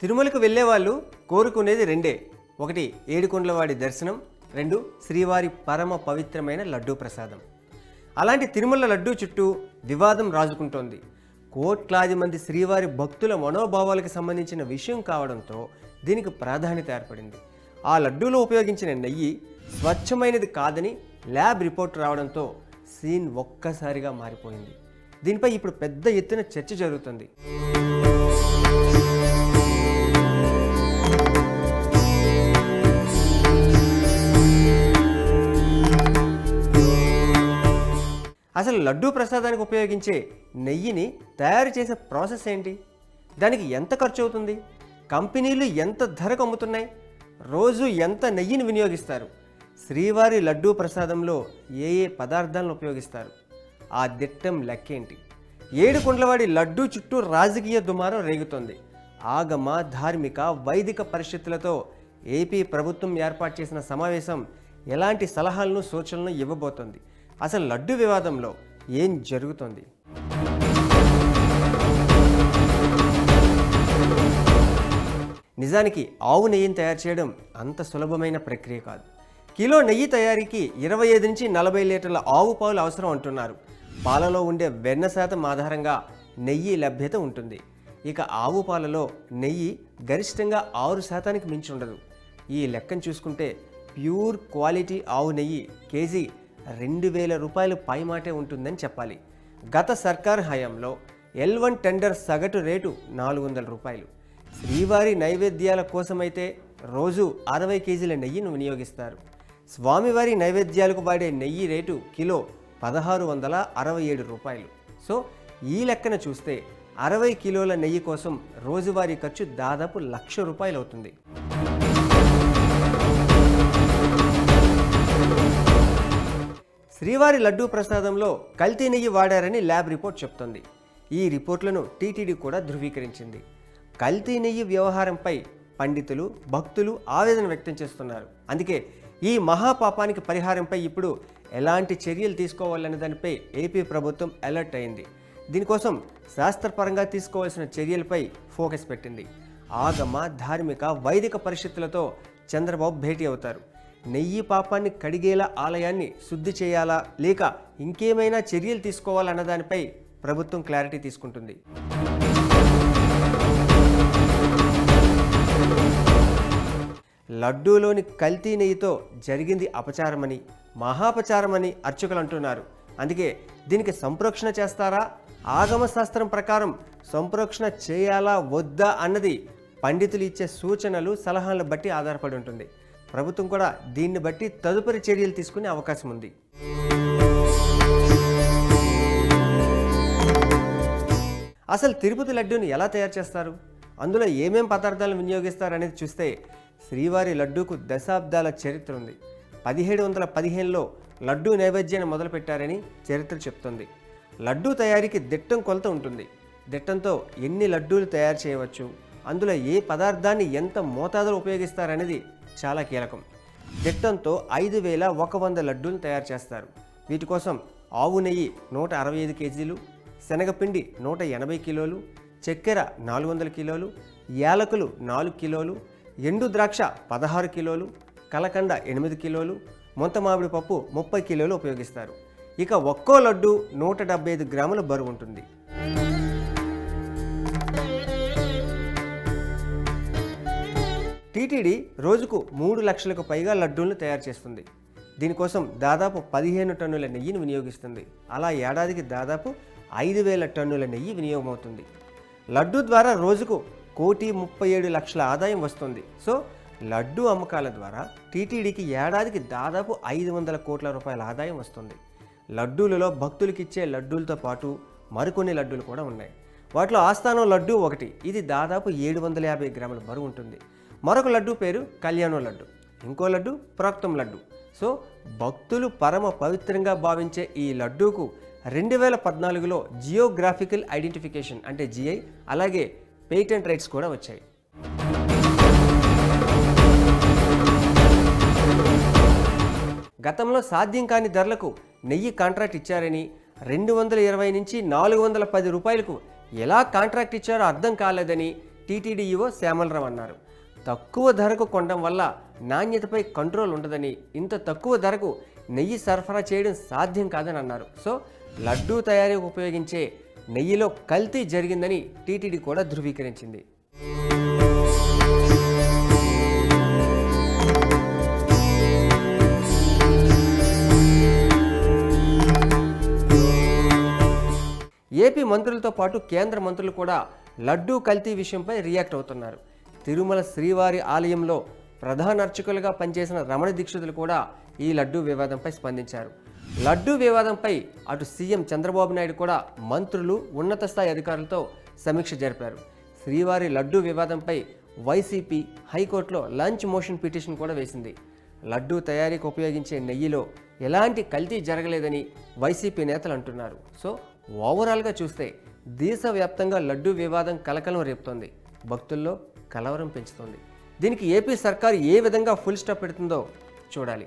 తిరుమలకు వెళ్ళేవాళ్ళు కోరుకునేది రెండే. ఒకటి ఏడుకొండలవాడి దర్శనం రెండు శ్రీవారి పరమ పవిత్రమైన లడ్డూ ప్రసాదం. అలాంటి తిరుమల లడ్డూ చుట్టూ వివాదం రాజుకుంటోంది. కోట్లాది మంది శ్రీవారి భక్తుల మనోభావాలకు సంబంధించిన విషయం కావడంతో దీనికి ప్రాధాన్యత ఏర్పడింది. ఆ లడ్డూలో ఉపయోగించిన నెయ్యి స్వచ్ఛమైనది కాదని ల్యాబ్ రిపోర్ట్ రావడంతో సీన్ ఒక్కసారిగా మారిపోయింది. దీనిపై ఇప్పుడు పెద్ద ఎత్తున చర్చ జరుగుతుంది. అసలు లడ్డూ ప్రసాదానికి ఉపయోగించే నెయ్యిని తయారు చేసే ప్రాసెస్ ఏంటి? దానికి ఎంత ఖర్చు అవుతుంది? కంపెనీలు ఎంత ధరకు అమ్ముతున్నాయి? రోజు ఎంత నెయ్యిని వినియోగిస్తారు? శ్రీవారి లడ్డూ ప్రసాదంలో ఏ ఏ పదార్థాలను ఉపయోగిస్తారు? ఆ దిట్టం లెక్కేంటి? ఏడు కుండ్లవాడి లడ్డూ చుట్టూ రాజకీయ దుమారం రేగుతోంది. ఆగమ ధార్మిక వైదిక పరిస్థితులతో ఏపీ ప్రభుత్వం ఏర్పాటు చేసిన సమావేశం ఎలాంటి సలహాలను సూచనలను ఇవ్వబోతోంది? అసలు లడ్డు వివాదంలో ఏం జరుగుతోంది? నిజానికి ఆవు నెయ్యిని తయారు చేయడం అంత సులభమైన ప్రక్రియ కాదు. కిలో నెయ్యి తయారీకి ఇరవై ఐదు నుంచి నలభై లీటర్ల ఆవు పాలు అవసరం అంటున్నారు. పాలలో ఉండే వెన్న శాతం ఆధారంగా నెయ్యి లభ్యత ఉంటుంది. ఇక ఆవు పాలలో నెయ్యి గరిష్టంగా ఆరు శాతానికి మించి ఉండదు. ఈ లెక్కను చూసుకుంటే ప్యూర్ క్వాలిటీ ఆవు నెయ్యి కేజీ రెండు వేల రూపాయలు పైమాటే ఉంటుందని చెప్పాలి. గత సర్కార్ హయాంలో ఎల్ వన్ టెండర్ సగటు రేటు నాలుగు వందల రూపాయలు. శ్రీవారి నైవేద్యాల కోసమైతే రోజు అరవై కేజీల నెయ్యిని వినియోగిస్తారు. స్వామివారి నైవేద్యాలకు వాడే నెయ్యి రేటు కిలో పదహారు వందల అరవై ఏడు రూపాయలు. సో ఈ లెక్కన చూస్తే అరవై కిలోల నెయ్యి కోసం రోజువారీ ఖర్చు దాదాపు లక్ష రూపాయలు అవుతుంది శ్రీవారి లడ్డూ ప్రసాదంలో కల్తీ నెయ్యి వాడారని ల్యాబ్ రిపోర్ట్ చెప్తోంది. ఈ రిపోర్ట్లను టీటీడీ కూడా ధృవీకరించింది. కల్తీ నెయ్యి వ్యవహారంపై పండితులు భక్తులు ఆవేదన వ్యక్తం చేస్తున్నారు. అందుకే ఈ మహాపాపానికి పరిహారంపై ఇప్పుడు ఎలాంటి చర్యలు తీసుకోవాలనే దానిపై ఏపీ ప్రభుత్వం అలర్ట్ అయింది. దీనికోసం శాస్త్రపరంగా తీసుకోవాల్సిన చర్యలపై ఫోకస్ పెట్టింది. ఆగమ ధార్మిక వైదిక పరిస్థితులతో చంద్రబాబు భేటీ అవుతారు. నెయ్యి పాపాన్ని కడిగేలా ఆలయాన్ని శుద్ధి చేయాలా? లేక ఇంకేమైనా చర్యలు తీసుకోవాలన్న దానిపై ప్రభుత్వం క్లారిటీ తీసుకుంటుంది. లడ్డూలోని కల్తీ నెయ్యితో జరిగింది అపచారమని మహాపచారమని అర్చకులు అంటున్నారు. అందుకే దీనికి సంప్రోక్షణ చేస్తారా? ఆగమ శాస్త్రం ప్రకారం సంప్రోక్షణ చేయాలా వద్దా అన్నది పండితులు ఇచ్చే సూచనలు సలహాలను బట్టి ఆధారపడి ఉంటుంది. ప్రభుత్వం కూడా దీన్ని బట్టి తదుపరి చర్యలు తీసుకునే అవకాశం ఉంది. అసలు తిరుపతి లడ్డూని ఎలా తయారు చేస్తారు? అందులో ఏమేం పదార్థాలను వినియోగిస్తారు అనేది చూస్తే శ్రీవారి లడ్డూకు దశాబ్దాల చరిత్ర ఉంది. పదిహేడు వందల పదిహేనులో లడ్డూ నైవేద్యాన్ని మొదలుపెట్టారని చరిత్ర చెప్తుంది. లడ్డూ తయారీకి దిట్టం కొలత ఉంటుంది. దిట్టంతో ఎన్ని లడ్డూలు తయారు చేయవచ్చు? అందులో ఏ పదార్థాన్ని ఎంత మోతాదులో ఉపయోగిస్తారనేది చాలా కీలకం. దిట్టంతో ఐదు వేల ఒక వంద లడ్డూలు తయారు చేస్తారు. వీటి కోసం ఆవు నెయ్యి నూట అరవై ఐదు కేజీలు శనగపిండి నూట ఎనభై కిలోలు చక్కెర నాలుగు వందల కిలోలు యాలకులు నాలుగు కిలోలు ఎండు ద్రాక్ష పదహారు కిలోలు కలకండ ఎనిమిది కిలోలు మొంత మామిడి పప్పు ముప్పై కిలోలు ఉపయోగిస్తారు. ఇక ఒక్కో లడ్డు నూట డెబ్బై ఐదు గ్రాముల బరువు ఉంటుంది. టీటీడీ రోజుకు మూడు లక్షలకు పైగా లడ్డూలను తయారు చేస్తుంది. దీనికోసం దాదాపు పదిహేను టన్నుల నెయ్యిని వినియోగిస్తుంది. అలా ఏడాదికి దాదాపు ఐదు వేల టన్నుల నెయ్యి వినియోగమవుతుంది. లడ్డు ద్వారా రోజుకు కోటి ముప్పై ఏడు లక్షల ఆదాయం వస్తుంది. సో లడ్డు అమ్మకాల ద్వారా టీటీడీకి ఏడాదికి దాదాపు ఐదు వందల కోట్ల రూపాయల ఆదాయం వస్తుంది. లడ్డూలలో భక్తులకి ఇచ్చే లడ్డూలతో పాటు మరికొన్ని లడ్డూలు కూడా ఉన్నాయి. వాటిలో ఆస్థానం లడ్డు ఒకటి. ఇది దాదాపు ఏడు వందల యాభై గ్రాముల బరువు ఉంటుంది. మరొక లడ్డు పేరు కళ్యాణం లడ్డు ఇంకో లడ్డు ప్రాక్తం లడ్డు. సో భక్తులు పరమ పవిత్రంగా భావించే ఈ లడ్డూకు రెండు వేల పద్నాలుగులో జియోగ్రాఫికల్ ఐడెంటిఫికేషన్ అంటే జిఐ అలాగే పేటెంట్ రైట్స్ కూడా వచ్చాయి. గతంలో సాధ్యం కాని ధరలకు నెయ్యి కాంట్రాక్ట్ ఇచ్చారని రెండు వందల ఇరవై నుంచి నాలుగు వందల పది రూపాయలకు ఎలా కాంట్రాక్ట్ ఇచ్చారో అర్థం కాలేదని టీటీడీఈఓ శ్యామలరావు అన్నారు. తక్కువ ధరకు కొనడం వల్ల నాణ్యతపై కంట్రోల్ ఉండదని ఇంత తక్కువ ధరకు నెయ్యి సరఫరా చేయడం సాధ్యం కాదని అన్నారు. సో లడ్డూ తయారీకి ఉపయోగించే నెయ్యిలో కల్తీ జరిగిందని టీటీడీ కూడా ధృవీకరించింది. ఏపీ మంత్రులతో పాటు కేంద్ర మంత్రులు కూడా లడ్డూ కల్తీ విషయంపై రియాక్ట్ అవుతున్నారు. తిరుమల శ్రీవారి ఆలయంలో ప్రధాన అర్చకులుగా పనిచేసిన రమణ దీక్షితులు కూడా ఈ లడ్డూ వివాదంపై స్పందించారు. లడ్డూ వివాదంపై అటు సీఎం చంద్రబాబు నాయుడు కూడా మంత్రులు ఉన్నత స్థాయి అధికారులతో సమీక్ష జరిపారు. శ్రీవారి లడ్డూ వివాదంపై వైసీపీ హైకోర్టులో లంచ్ మోషన్ పిటిషన్ కూడా వేసింది. లడ్డూ తయారీకి ఉపయోగించే నెయ్యిలో ఎలాంటి కల్తీ జరగలేదని వైసీపీ నేతలు అంటున్నారు. సో ఓవరాల్గా చూస్తే దేశవ్యాప్తంగా లడ్డూ వివాదం కలకలం రేపుతోంది. భక్తుల్లో కలవరం పెంచుతోంది. దీనికి ఏపీ సర్కార్ ఏ విధంగా ఫుల్ స్టాప్ పెడుతుందో చూడాలి.